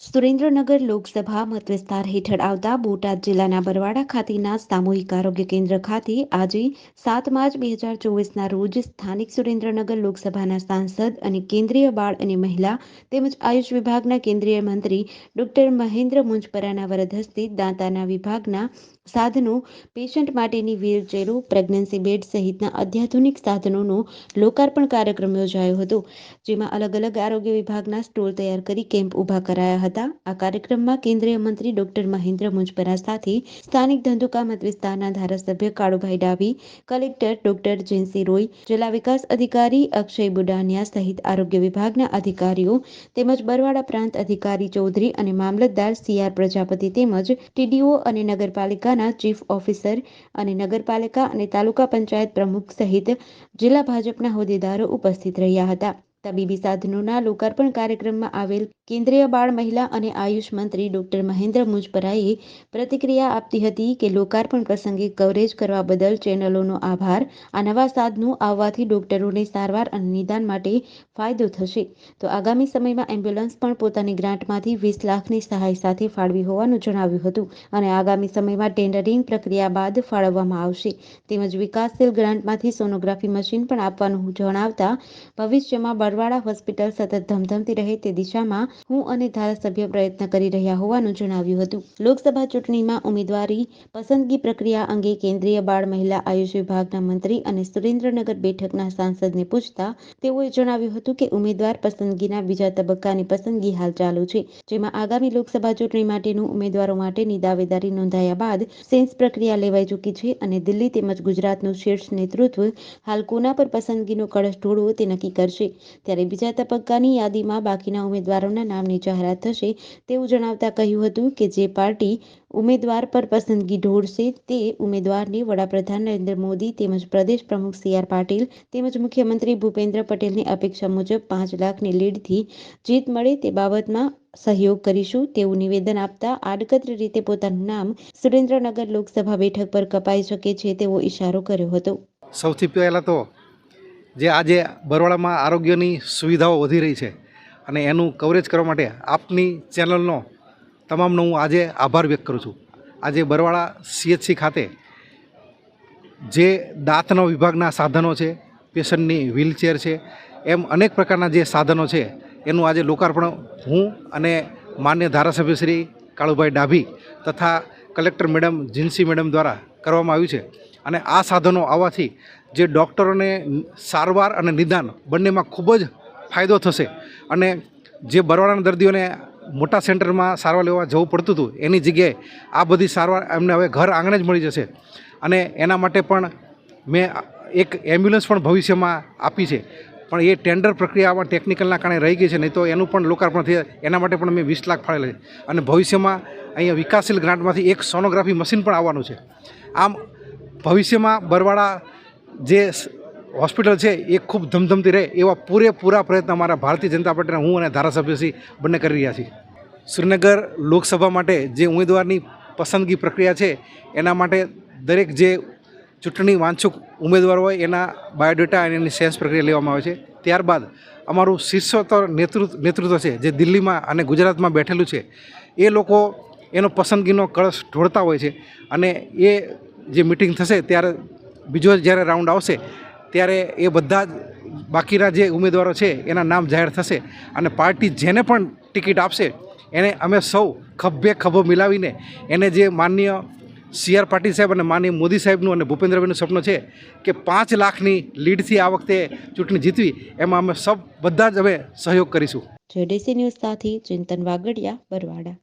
સુરેન્દ્રનગર લોકસભા મતવિસ્તાર હેઠળ આવતા બોટાદ જિલ્લાના બરવાડા ખાતેના સામૂહિક આરોગ્ય કેન્દ્ર ખાતે આજે સાત માર્ચ બે હજાર ચોવીસના રોજ સ્થાનિક સુરેન્દ્રનગર લોકસભાના સાંસદ અને કેન્દ્રીય બાળ અને મહિલા તેમજ આયુષ વિભાગના કેન્દ્રીય મંત્રી ડોક્ટર મહેન્દ્ર મુંજપરાના વરદ હસ્તે દાંતાના વિભાગના સાધનો, પેશન્ટ માટેની વ્હીલચેરો પ્રેગ્નન્સી બેડ સહિતના અત્યાધુનિક સાધનોનો લોકાર્પણ કાર્યક્રમ યોજાયો હતો, જેમાં અલગ અલગ આરોગ્ય વિભાગના સ્ટોલ તૈયાર કરી કેમ્પ ઊભા કરાયા હતા. આ કાર્યક્રમમાં કેન્દ્રીય મંત્રી ડોક્ટર મહેન્દ્ર મુંજપરા સાથે સ્થાનિક ધંધુકા મત વિસ્તારના ધારાસભ્ય કાળુભાઈ ડાભી, કલેક્ટર ડોક્ટર જેન્સી રોય, જિલ્લા વિકાસ અધિકારી અક્ષય બુડાનિયા સહિત આરોગ્ય વિભાગના અધિકારીઓ તેમજ બરવાડા પ્રાંત અધિકારી ચૌધરી અને મામલતદાર સીઆર પ્રજાપતિ તેમજ ટીડીઓ અને નગરપાલિકાના ચીફ ઓફિસર અને નગરપાલિકા અને તાલુકા પંચાયત પ્રમુખ સહિત જિલ્લા ભાજપના હોદ્દેદારો ઉપસ્થિત રહ્યા હતા. તબીબી સાધનોના લોકાર્પણ કાર્યક્રમમાં આવેલ કેન્દ્રીય બાળ મહિલા અને આયુષ મંત્રી ડોક્ટર મહેન્દ્ર મુજપરાએ પ્રતિક્રિયા આપતી હતી કે લોકાર્પણ પ્રસંગે કવરેજ કરવા બદલ ચેનલોનો આભાર. આ નવા સાધનો આવવાથી ડોક્ટરોને સારવાર અને નિદાન માટે ફાયદો થશે. તો આગામી સમયમાં એમ્બ્યુલન્સ પણ પોતાની ગ્રાન્ટમાંથી વીસ લાખની સહાય સાથે ફાળવી હોવાનું જણાવ્યું હતું અને આગામી સમયમાં ટેન્ડરિંગ પ્રક્રિયા બાદ ફાળવવામાં આવશે. તેમજ વિકાસશીલ ગ્રાન્ટમાંથી સોનોગ્રાફી મશીન પણ આપવાનું જણાવતા ભવિષ્યમાં બરવાડા હોસ્પિટલ સતત ધમધમતી રહે તે દિશામાં હું અને ધારાસભ્ય પ્રયત્ન કરી રહ્યા હોવાનું જણાવ્યું હતું. લોકસભા ચૂંટણીમાં ઉમેદવારી પસંદગી પ્રક્રિયા અંગે કેન્દ્રીય બાળ મહિલા આયુષ વિભાગના મંત્રી અને સુરેન્દ્રનગર બેઠકના સાંસદને પૂછતા તેઓએ જણાવ્યું હતું કે ઉમેદવાર પસંદગીના બીજા તબક્કાની પસંદગી હાલ ચાલુ છે, જેમાં આગામી લોકસભા ચૂંટણી માટેનું ઉમેદવારો માટેની દાવેદારી નોંધાયા બાદ સેન્સ પ્રક્રિયા લેવાઈ ચૂકી છે અને દિલ્હી તેમજ ગુજરાતનું શીર્ષ નેતૃત્વ હાલ કોના પર પસંદગીનો કળશ ઢોળવો તે નક્કી કરશે. ત્યારે બીજા તબક્કાની યાદીમાં બાકીના ઉમેદવારોના નામની જાહેરાત થશે તેવું જણાવતા કહ્યું હતું કે જે પાર્ટી ઉમેદવાર પર પસંદગી ઢોળશે તે ઉમેદવારને વડાપ્રધાન નરેન્દ્ર મોદી તેમજ પ્રદેશ પ્રમુખ સી આર પાટીલ તેમજ મુખ્યમંત્રી ભૂપેન્દ્ર પટેલની અપેક્ષા મુજબ પાંચ લાખની લીડથી જીત મળે તે બાબતમાં સહયોગ કરીશું તેવું નિવેદન આપતા આડકતર રીતે પોતાનું નામ સુરેન્દ્રનગર લોકસભા બેઠક પર કપાઈ શકે છે તેવો ઇશારો કર્યો હતો. સૌથી પહેલાં તો જે આજે બરોડામાં આરોગ્યની સુવિધાઓ વધી રહી છે અને એનું કવરેજ કરવા માટે આપની ચેનલનો તમામનો હું આજે આભાર વ્યક્ત કરું છું. આજે બરવાળા સીએચસી ખાતે જે દાંતનો વિભાગના સાધનો છે, પેશન્ટની વ્હીલચેર છે, એમ અનેક પ્રકારના જે સાધનો છે, એનું આજે લોકાર્પણ હું અને માન્ય ધારાસભ્ય શ્રી કાળુભાઈ ડાભી તથા કલેક્ટર મેડમ જીન્સી મેડમ દ્વારા કરવામાં આવ્યું છે. અને આ સાધનો આવવાથી જે ડૉક્ટરોને સારવાર અને નિદાન બંનેમાં ખૂબ જ ફાયદો થશે અને જે બરવાડાના દર્દીઓને મોટા સેન્ટરમાં સારવાર લેવા જવું પડતું હતું, એની જગ્યાએ આ બધી સારવાર એમને હવે ઘર આંગણે જ મળી જશે. અને એના માટે પણ મેં એક એમ્બ્યુલન્સ પણ ભવિષ્યમાં આપી છે. પણ એ ટેન્ડર પ્રક્રિયામાં ટેકનિકલના કારણે રહી ગઈ છે, નહીં તો એનું પણ લોકાર્પણ થયા, એના માટે પણ મેં વીસ લાખ ફાળેલા છે. અને ભવિષ્યમાં અહીંયા વિકાસશીલ ગ્રાન્ટમાંથી એક સોનોગ્રાફી મશીન પણ આવવાનું છે. આમ ભવિષ્યમાં બરવાડા જે હોસ્પિટલ છે, એ ખૂબ ધમધમતી રહે એવા પૂરેપૂરા પ્રયત્ન અમારા ભારતીય જનતા પાર્ટીના હું અને ધારાસભ્યશ્રી બંને કરી રહ્યા છીએ. શ્રીનગર લોકસભા માટે જે ઉમેદવારની પસંદગી પ્રક્રિયા છે, એના માટે દરેક જે ચૂંટણી વાંછુક ઉમેદવાર હોય, એના બાયોડેટા અને એની સેન્સ પ્રક્રિયા લેવામાં આવે છે. ત્યારબાદ અમારું શીર્ષોત્તર નેતૃત્વ નેતૃત્વ છે, જે દિલ્હીમાં અને ગુજરાતમાં બેઠેલું છે, એ લોકો એનો પસંદગીનો કળશ ઢોળતા હોય છે અને એ જે મિટિંગ થશે, ત્યારે બીજો જ્યારે રાઉન્ડ આવશે ત્યારે એ બધા જ બાકીના જે ઉમેદવારો છે, એના નામ જાહેર થશે અને પાર્ટી જેને પણ ટિકિટ આપશે, એને અમે સૌ ખભે ખભો મિલાવીને એને જે માન્ય સી આર પાટીલ સાહેબ અને માનીય મોદી સાહેબનું અને ભૂપેન્દ્રભાઈનું સપનું છે કે પાંચ લાખની લીડથી આ વખતે ચૂંટણી જીતવી, એમાં અમે સબ બધા જ અમે સહયોગ કરીશું. જેડીસી ન્યૂઝ સાથે ચિંતન વાગડિયા, બરવાડા.